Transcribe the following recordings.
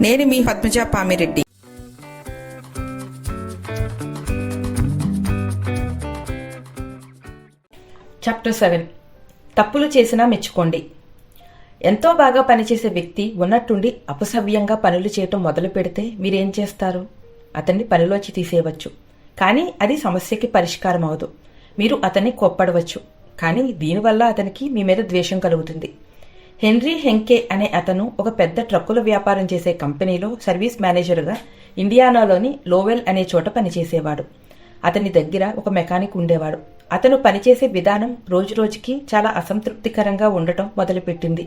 నేను మీ Padmaja Pamireddy. Chapter seven తప్పులు చేసినా మెచ్చుకోండి. ఎంతో బాగా పనిచేసే వ్యక్తి ఉన్నట్టుండి అపసవ్యంగా పనులు చేయటం మొదలు పెడితే మీరేం చేస్తారు? అతన్ని పనిలోంచి తీసేయవచ్చు. కానీ అది సమస్యకి పరిష్కారం అవదు. మీరు అతన్ని కోప్పడవచ్చు. కానీ దీనివల్ల అతనికి మీ మీద ద్వేషం కలుగుతుంది. హెన్రీ హెంకే అనే అతను ఒక పెద్ద ట్రక్కుల వ్యాపారం చేసే కంపెనీలో సర్వీస్ మేనేజర్గా ఇండియానాలోని లోవెల్ అనే చోట పనిచేసేవాడు. అతని దగ్గర ఒక మెకానిక్ ఉండేవాడు. అతను పనిచేసే విధానం రోజురోజుకి చాలా అసంతృప్తికరంగా ఉండటం మొదలుపెట్టింది.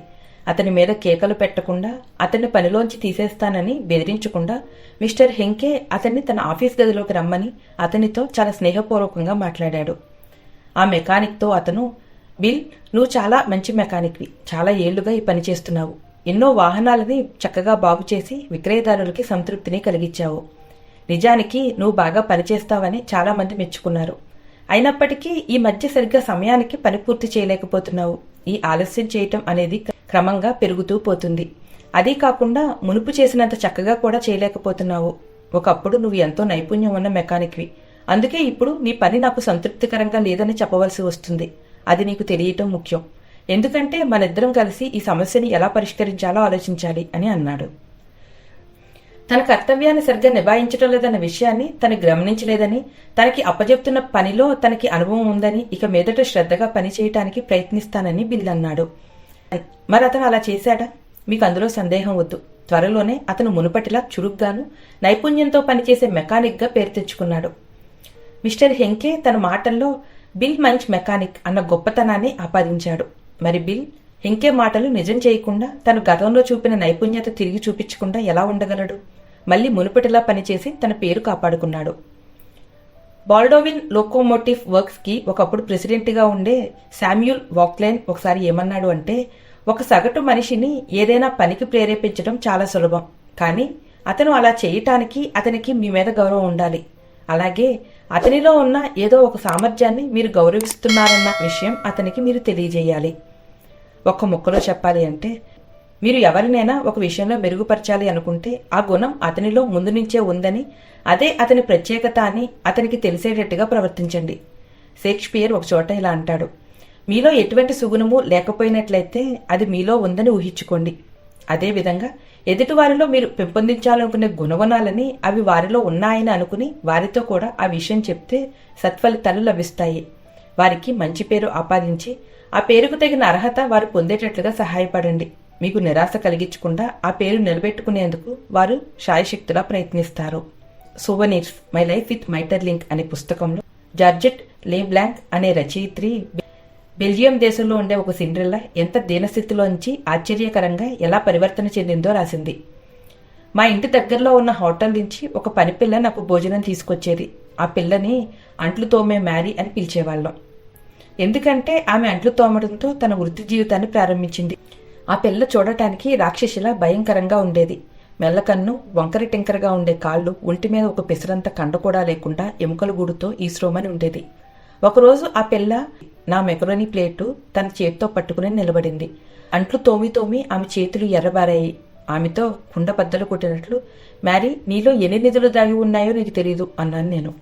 అతని మీద కేకలు పెట్టకుండా అతన్ని పనిలోంచి తీసేస్తానని బెదిరించకుండా మిస్టర్ హెంకే అతన్ని తన ఆఫీస్ గదిలోకి రమ్మని అతనితో చాలా స్నేహపూర్వకంగా మాట్లాడాడు. ఆ మెకానిక్తో అతను బిల్ నువ్వు చాలా మంచి మెకానిక్వి. చాలా ఏళ్ళుగా ఈ పని చేస్తున్నావు. ఎన్నో వాహనాలని చక్కగా బాగు చేసి విక్రయదారులకి సంతృప్తిని కలిగించావు నిజానికి నువ్వు బాగా పనిచేస్తావని చాలామంది మెచ్చుకున్నారు. అయినప్పటికీ ఈ మధ్య సరిగ్గా సమయానికి పని పూర్తి చేయలేకపోతున్నావు. ఈ ఆలస్యం చేయటం అనేది క్రమంగా పెరుగుతూ పోతుంది. అదీ కాకుండా మునుపు చేసినంత చక్కగా కూడా చేయలేకపోతున్నావు. ఒకప్పుడు నువ్వు ఎంతో నైపుణ్యం ఉన్న మెకానిక్వి. అందుకే ఇప్పుడు నీ పని నాకు సంతృప్తికరంగా లేదని చెప్పవలసి వస్తుంది. అది నీకు తెలియటం ముఖ్యం. ఎందుకంటే మనిద్దరం కలిసి ఈ సమస్యని ఎలా పరిష్కరించాలో ఆలోచించాలి అని అన్నాడు. తన కర్తవ్యాన్ని సరిగ్గా నిభాయించడం లేదన్న విషయాన్ని తను గమనించలేదని తనకి అప్పజెప్తున్న పనిలో తనకి అనుభవం ఉందని ఇక మీదట శ్రద్ధగా పని చేయటానికి ప్రయత్నిస్తానని బిల్ అన్నాడు. మరి అతను అలా చేశాడా? మీకు అందులో సందేహం వద్దు. త్వరలోనే అతను మునుపటిలా చురుగ్గాను నైపుణ్యంతో పనిచేసే మెకానిక్గా పేరు తెచ్చుకున్నాడు. మిస్టర్ హెంకే తన మాటల్లో బిల్ మంచ్ మెకానిక్ అన్న గొప్పతనాన్ని ఆపాదించాడు. మరి బిల్ ఇంకే మాటలు నిజం చేయకుండా తను గతంలో చూపిన నైపుణ్యత తిరిగి చూపించకుండా ఎలా ఉండగలడు? మళ్ళీ మునుపటిలా పనిచేసి తన పేరు కాపాడుకున్నాడు. బాల్డోవిన్ లోకోమోటివ్ వర్క్స్కి ఒకప్పుడు ప్రెసిడెంట్గా ఉండే శామ్యూల్ వాక్లైన్ ఒకసారి ఏమన్నాడు అంటే ఒక సగటు మనిషిని ఏదైనా పనికి ప్రేరేపించడం చాలా సులభం. కానీ అతను అలా చేయటానికి అతనికి మీ మీద గౌరవం ఉండాలి. అలాగే అతనిలో ఉన్న ఏదో ఒక సామర్థ్యాన్ని మీరు గౌరవిస్తున్నారన్న విషయం అతనికి మీరు తెలియజేయాలి. ఒక్క ముక్కలో చెప్పాలి అంటే మీరు ఎవరినైనా ఒక విషయంలో మెరుగుపరచాలి అనుకుంటే ఆ గుణం అతనిలో ముందు నుంచే ఉందని అదే అతని ప్రత్యేకత అని అతనికి తెలిసేటట్టుగా ప్రవర్తించండి. షేక్స్పియర్ ఒక చోట ఇలా అంటాడు మీలో ఎటువంటి సుగుణము లేకపోయినట్లయితే అది మీలో ఉందని ఊహించుకోండి. అదేవిధంగా ఎదుటివారిలో మీరు పెంపొందించాలనుకునే గుణగుణాలని అవి వారిలో ఉన్నాయని అనుకుని వారితో కూడా ఆ విషయం చెప్తే సత్ఫలితాలు లభిస్తాయి. వారికి మంచి పేరు ఆపాదించి ఆ పేరుకు తగిన అర్హత వారు పొందేటట్లుగా సహాయపడండి. మీకు నిరాశ కలిగించకుండా ఆ పేరు నిలబెట్టుకునేందుకు వారు శాయశక్తులా ప్రయత్నిస్తారు. Souvenirs my life with Maeterlinck అనే పుస్తకంలో జార్జెట్ లే బ్లాంక్ అనే రచయిత్రి బెల్జియం దేశంలో ఉండే ఒక సిండ్రెల్లా ఎంత దీనస్థితిలోంచి ఆశ్చర్యకరంగా ఎలా పరివర్తన చెందిందో రాసింది. మా ఇంటి దగ్గరలో ఉన్న హోటల్ నుంచి ఒక పని పిల్ల నాకు భోజనం తీసుకొచ్చేది. ఆ పిల్లని అంట్లు తోమే మ్యారీ అని పిలిచేవాళ్ళం. ఎందుకంటే ఆమె అంట్లు తోమడంతో తన వృత్తి జీవితాన్ని ప్రారంభించింది. ఆ పిల్ల చూడటానికి రాక్షసిలా భయంకరంగా ఉండేది. మెల్లకన్ను వంకర టింకరగా ఉండే కాళ్ళు ఒంటి మీద ఒక పిసరంత కండ కూడా లేకుండా ఎముకల గూడుతో ఈశ్రోమని ఉండేది. ఒకరోజు ఆ పిల్ల నా మెకరోని ప్లేటు తన చేతితో పట్టుకుని నిలబడింది. అంట్లు తోమి తోమి ఆమె చేతులు ఎర్రబారాయి. ఆమెతో కుండ బద్దలు కొట్టినట్లు మ్యారీ నీలో ఎన్ని నిధులు దాగి ఉన్నాయో నీకు తెలియదు అన్నాను నేను.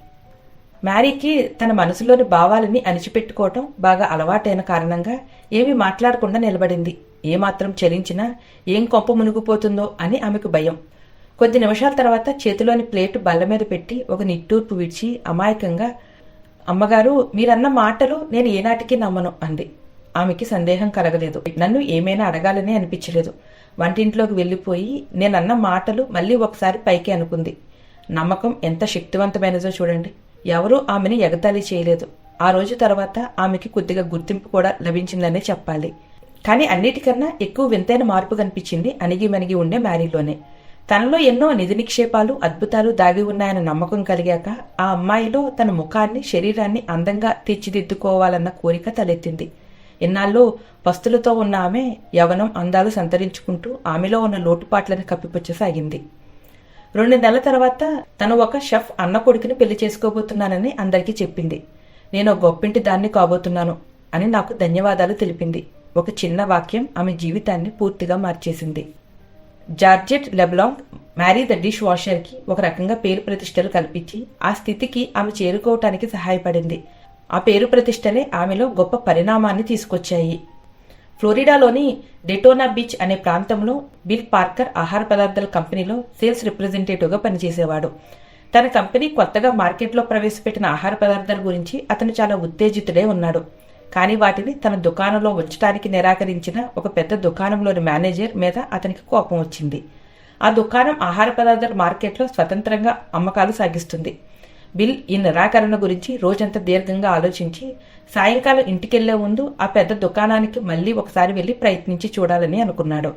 మ్యారీకి తన మనసులోని భావాలని అణిచిపెట్టుకోవటం బాగా అలవాటైన కారణంగా ఏమీ మాట్లాడకుండా నిలబడింది. ఏమాత్రం చలించినా ఏం కొంప మునిగిపోతుందో అని ఆమెకు భయం. కొద్ది నిమిషాల తర్వాత చేతిలోని ప్లేటు బల్ల మీద పెట్టి ఒక నిట్టూర్పు విడిచి అమాయకంగా అమ్మగారు మీరన్న మాటలు నేను ఏనాటికి నమ్మను అంది. ఆమెకి సందేహం కలగలేదు. నన్ను ఏమైనా అడగాలని అనిపించలేదు. వంటింట్లోకి వెళ్ళిపోయి నేనన్న మాటలు మళ్ళీ ఒకసారి పైకి అనుకుంది. నమ్మకం ఎంత శక్తివంతమైనదో చూడండి. ఎవరూ ఆమెని ఎగతాళి చేయలేదు. ఆ రోజు తర్వాత ఆమెకి కొద్దిగా గుర్తింపు కూడా లభించిందనే చెప్పాలి. కానీ అన్నిటికన్నా ఎక్కువ వింతైన మార్పు కనిపించింది అణిగి మణిగి ఉండే మ్యారీలోనే. తనలో ఎన్నో నిధి నిక్షేపాలు అద్భుతాలు దాగి ఉన్నాయన్న నమ్మకం కలిగాక ఆ అమ్మాయిలో తన ముఖాన్ని శరీరాన్ని అందంగా తీర్చిదిద్దుకోవాలన్న కోరిక తలెత్తింది. ఇన్నాళ్ళు పస్తులతో ఉన్న ఆమె యవనం అందాలు సంతరించుకుంటూ ఆమెలో ఉన్న లోటుపాట్లను కప్పిపుచ్చసాగింది. రెండు నెలల తర్వాత తను ఒక షెఫ్ అన్న కొడుకుని పెళ్ళి చేసుకోబోతున్నానని అందరికీ చెప్పింది. నేను ఒక గొప్పింటి దాన్ని కాబోతున్నాను అని నాకు ధన్యవాదాలు తెలిపింది. ఒక చిన్న వాక్యం ఆమె జీవితాన్ని పూర్తిగా మార్చేసింది. Georgette Leblanc marry the dish వాషర్కి ఒక రకంగా పేరు ప్రతిష్టలు కల్పించి ఆ స్థితికి ఆమె చేరుకోవటానికి సహాయపడింది. ఆ పేరు ప్రతిష్టలే ఆమెలో గొప్ప పరిణామాన్ని తీసుకొచ్చాయి. ఫ్లోరిడాలోని డెటోనా బీచ్ అనే ప్రాంతంలో బిల్ పార్కర్ ఆహార పదార్థాల కంపెనీలో సేల్స్ రిప్రజెంటేటివ్గా పనిచేసేవాడు. తన కంపెనీ కొత్తగా మార్కెట్లో ప్రవేశపెట్టిన ఆహార పదార్థాల గురించి అతను చాలా ఉత్తేజితుడే ఉన్నాడు. కానీ వాటిని తన దుకాణంలో ఉంచడానికి నిరాకరించిన ఒక పెద్ద దుకాణంలోని మేనేజర్ మీద అతనికి కోపం వచ్చింది. ఆ దుకాణం ఆహార పదార్థాల మార్కెట్లో స్వతంత్రంగా అమ్మకాలు సాగిస్తుంది. బిల్ ఈ నిరాకరణ గురించి రోజంతా దీర్ఘంగా ఆలోచించి సాయంకాలం ఇంటికెళ్ళే ముందు ఆ పెద్ద దుకాణానికి మళ్ళీ ఒకసారి వెళ్ళి ప్రయత్నించి చూడాలని అనుకున్నాడు.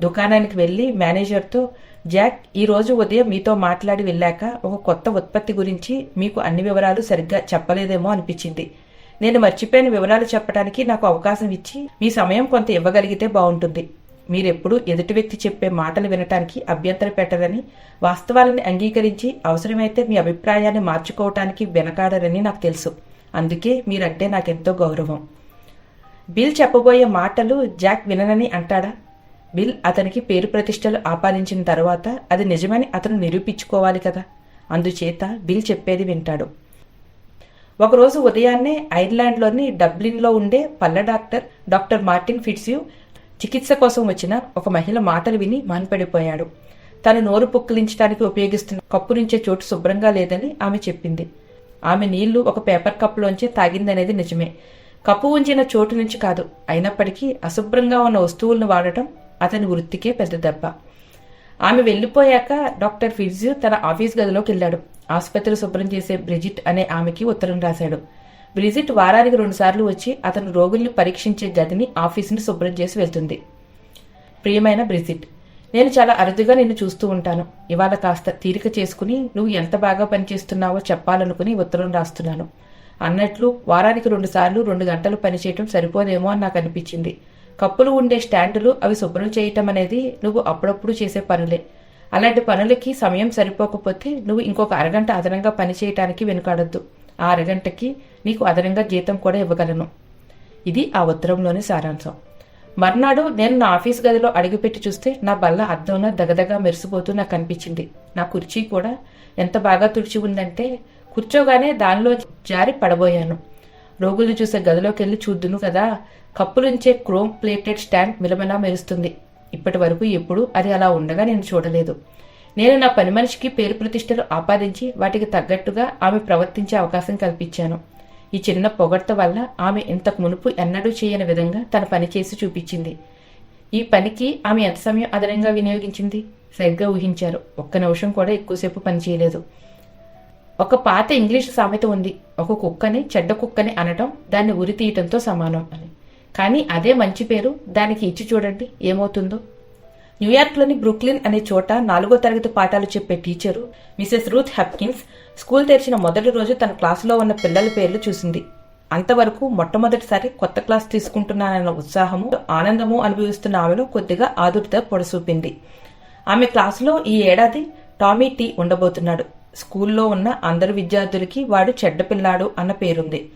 దుకాణానికి వెళ్ళి మేనేజర్తో జాక్ ఈరోజు ఉదయం మీతో మాట్లాడి వెళ్ళాక ఒక కొత్త ఉత్పత్తి గురించి మీకు అన్ని వివరాలు సరిగ్గా చెప్పలేదేమో అనిపించింది. నేను మర్చిపోయిన వివరాలు చెప్పడానికి నాకు అవకాశం ఇచ్చి మీ సమయం కొంత ఇవ్వగలిగితే బాగుంటుంది. మీరెప్పుడు ఎదుటి వ్యక్తి చెప్పే మాటలు వినటానికి అభ్యంతరం పెట్టరని వాస్తవాలని అంగీకరించి అవసరమైతే మీ అభిప్రాయాన్ని మార్చుకోవటానికి వెనకాడరని నాకు తెలుసు. అందుకే మీరంటే నాకెంతో గౌరవం. బిల్ చెప్పబోయే మాటలు జాక్ విననని అంటాడా? బిల్ అతనికి పేరు ప్రతిష్టలు ఆపాదించిన తర్వాత అది నిజమని అతను నిరూపించుకోవాలి కదా. అందుచేత బిల్ చెప్పేది వింటాడు. ఒకరోజు ఉదయాన్నే ఐర్లాండ్లోని డబ్లిన్లో ఉండే పల్లె డాక్టర్ డాక్టర్ మార్టిన్ ఫిట్స్యూ చికిత్స కోసం వచ్చిన ఒక మహిళ మాటలు విని మాన్పడిపోయాడు. తను నోరు పుక్కిలించడానికి ఉపయోగిస్తున్న కప్పు నుంచే చోటు శుభ్రంగా లేదని ఆమె చెప్పింది. ఆమె నీళ్ళు ఒక పేపర్ కప్పులోంచి తాగిందనేది నిజమే. కప్పు ఉంచిన చోటు నుంచి కాదు అయినప్పటికీ అశుభ్రంగా ఉన్న వస్తువులను వాడటం అతని వృత్తికే పెద్ద దెబ్బ. ఆమె వెళ్ళిపోయాక డాక్టర్ ఫిర్జ్యూ తన ఆఫీస్ గదిలోకి వెళ్ళాడు. ఆసుపత్రి శుభ్రం చేసే బ్రిజిట్ అనే ఆమెకి ఉత్తరం రాశాడు. బ్రిజిట్ వారానికి రెండుసార్లు వచ్చి అతను రోగుల్ని పరీక్షించే గదిని ఆఫీసుని శుభ్రం చేసి వెళ్తుంది. ప్రియమైన బ్రిజిట్ నేను చాలా అరుదుగా నిన్ను చూస్తూ ఉంటాను. ఇవాళ కాస్త తీరిక చేసుకుని నువ్వు ఎంత బాగా పనిచేస్తున్నావో చెప్పాలనుకుని ఉత్తరం రాస్తున్నాను. అన్నట్లు వారానికి రెండుసార్లు రెండు గంటలు పనిచేయటం సరిపోదేమో అని నాకు అనిపించింది. కప్పులు ఉండే స్టాండులు అవి శుభ్రం చేయటం అనేది నువ్వు అప్పుడప్పుడు చేసే పనులే. అలాంటి పనులకి సమయం సరిపోకపోతే నువ్వు ఇంకొక అరగంట అదనంగా పని చేయటానికి వెనుకాడొద్దు. ఆ అరగంటకి నీకు అదనంగా జీతం కూడా ఇవ్వగలను. ఇది ఆ ఉత్తరంలోని సారాంశం. మర్నాడు నేను నా ఆఫీస్ గదిలో అడుగుపెట్టి చూస్తే నా బల్ల అద్దంలో దగదగా మెరిసిపోతూ నాకు కనిపించింది నా కుర్చీ కూడా ఎంత బాగా తుడిచి ఉందంటే కూర్చోగానే దానిలో జారి పడబోయాను. రోగులు చూసే గదిలోకి వెళ్ళి చూద్దును కదా కప్పులుంచే క్రోమ్ ప్లేటెడ్ స్టాండ్ మిలమిలా మెరుస్తుంది. ఇప్పటి వరకు ఎప్పుడు అది అలా ఉండగా నేను చూడలేదు. నేను నా పని మనిషికి పేరు ప్రతిష్టలు ఆపాదించి వాటికి తగ్గట్టుగా ఆమె ప్రవర్తించే అవకాశం కల్పించాను. ఈ చిన్న పొగడ్త వల్ల ఆమె ఇంతకు మునుపు ఎన్నడూ చేయని విధంగా తన పని చేసి చూపించింది. ఈ పనికి ఆమె ఎంత సమయం అదనంగా వినియోగించింది? సరిగ్గా ఊహించారు. ఒక్క నిమిషం కూడా ఎక్కువసేపు పని చేయలేదు. ఒక పాత ఇంగ్లీష్ సామెత ఉంది. ఒక కుక్కని చెడ్డ కుక్కని అనటం దాన్ని ఉరి తీయటంతో సమానం. అని కానీ అదే మంచి పేరు. దానికి ఇచ్చి చూడండి. ఏమవుతుందో? న్యూయార్క్లోని బ్రూక్లిన్ అనే చోట నాలుగో తరగతి పాఠాలు చెప్పే teacher Mrs Ruth Hepkins school తెరిచిన మొదటి రోజు తన క్లాసులో ఉన్న పిల్లల పేర్లు చూసింది. అంతవరకు మొట్టమొదటిసారి కొత్త క్లాస్ తీసుకుంటున్నానన్న ఉత్సాహము ఆనందము అనుభవిస్తున్న ఆమెను కొద్దిగా ఆదుర్త పొడసూపింది. ఆమె క్లాసులో ఈ ఏడాది టామీ టీ ఉండబోతున్నాడు. స్కూల్లో ఉన్న అందరు విద్యార్థులకి వాడు చెడ్డ పిల్లాడు అన్న పేరుంది.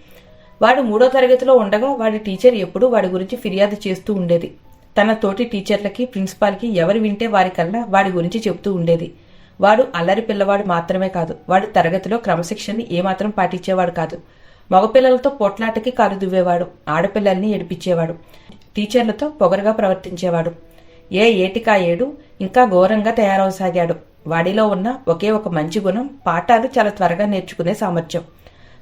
వాడు మూడో తరగతిలో ఉండగా వాడి టీచర్ ఎప్పుడూ వాడి గురించి ఫిర్యాదు చేస్తూ ఉండేది. తన తోటి టీచర్లకి ప్రిన్సిపాల్కి ఎవరు వింటే వారికల్లా వాడి గురించి చెప్తూ ఉండేది. వాడు అల్లరి పిల్లవాడు మాత్రమే కాదు వాడు తరగతిలో క్రమశిక్షణని ఏమాత్రం పాటించేవాడు కాదు. మగపిల్లలతో పోట్లాటకి కాలు దువ్వేవాడు ఆడపిల్లల్ని ఏడిపించేవాడు టీచర్లతో పొగరుగా ప్రవర్తించేవాడు. ఏ ఏటికా ఏడు ఇంకా ఘోరంగా తయారవసాగాడు. వాడిలో ఉన్న ఒకే ఒక మంచి గుణం పాఠాలు చాలా త్వరగా నేర్చుకునే సామర్థ్యం.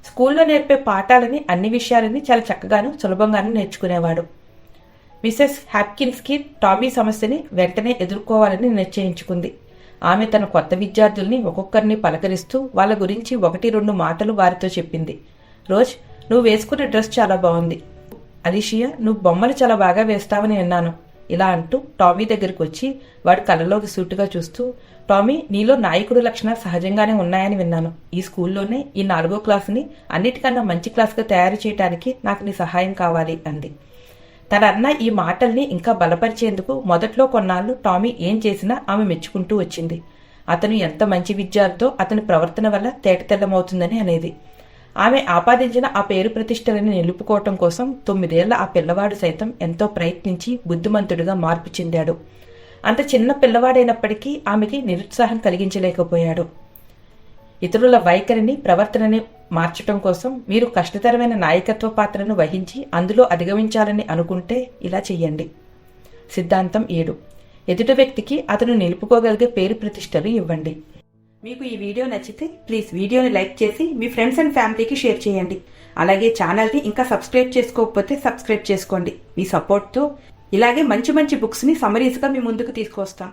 స్కూల్లో నేర్పే పాఠాలని అన్ని విషయాలని చాలా చక్కగాను సులభంగాను నేర్చుకునేవాడు. మిసెస్ హ్యాప్కిన్స్కి టామీ సమస్యని వెంటనే ఎదుర్కోవాలని నిశ్చయించుకుంది. ఆమె తన కొత్త విద్యార్థుల్ని ఒక్కొక్కరిని పలకరిస్తూ వాళ్ళ గురించి ఒకటి రెండు మాటలు వారితో చెప్పింది. రోజ్ నువ్వు వేసుకున్న డ్రెస్ చాలా బాగుంది. అలిషియా నువ్వు బొమ్మలు చాలా బాగా వేస్తావని విన్నాను ఇలా అంటూ టామీ దగ్గరికి వచ్చి వాడి కళ్ళలోకి సూటుగా చూస్తూ టామీ నీలో నాయకుడు లక్షణాలు సహజంగానే ఉన్నాయని విన్నాను. ఈ స్కూల్లోనే ఈ నాలుగో క్లాసుని అన్నిటికన్నా మంచి క్లాస్గా తయారు చేయడానికి నాకు నీ సహాయం కావాలి అంది. తన అన్న ఈ మాటల్ని ఇంకా బలపరిచేందుకు మొదట్లో కొన్నాళ్ళు టామీ ఏం చేసినా ఆమె మెచ్చుకుంటూ వచ్చింది. అతను ఎంత మంచి విద్యార్థో అతని ప్రవర్తన వల్ల తేటతెల్లమవుతుందని అనేది. ఆమె ఆపాదించిన ఆ పేరు ప్రతిష్టలని నిలుపుకోవటం కోసం తొమ్మిదేళ్ళ ఆ పిల్లవాడు సైతం ఎంతో ప్రయత్నించి బుద్ధిమంతుడిగా మార్పు చెందాడు. అంత చిన్న పిల్లవాడైనప్పటికీ ఆమెకి నిరుత్సాహం కలిగించలేకపోయాడు. ఇతరుల వైఖరిని ప్రవర్తనని మార్చటం కోసం మీరు కష్టతరమైన నాయకత్వ పాత్రను వహించి అందులో అధిగమించాలని అనుకుంటే ఇలా చెయ్యండి. సిద్ధాంతం ఏడు. ఎదుటి వ్యక్తికి అతను నిలుపుకోగలిగే పేరు ప్రతిష్టలు ఇవ్వండి. మీకు ఈ వీడియో నచ్చితే ప్లీజ్ వీడియోని లైక్ చేసి మీ ఫ్రెండ్స్ అండ్ ఫ్యామిలీకి షేర్ చేయండి. అలాగే ఛానల్ని ఇంకా సబ్స్క్రైబ్ చేసుకోకపోతే సబ్స్క్రైబ్ చేసుకోండి. మీ సపోర్ట్తో ఇలాగే మంచి మంచి బుక్స్ని సమరీస్గా మీ ముందుకు తీసుకొస్తాం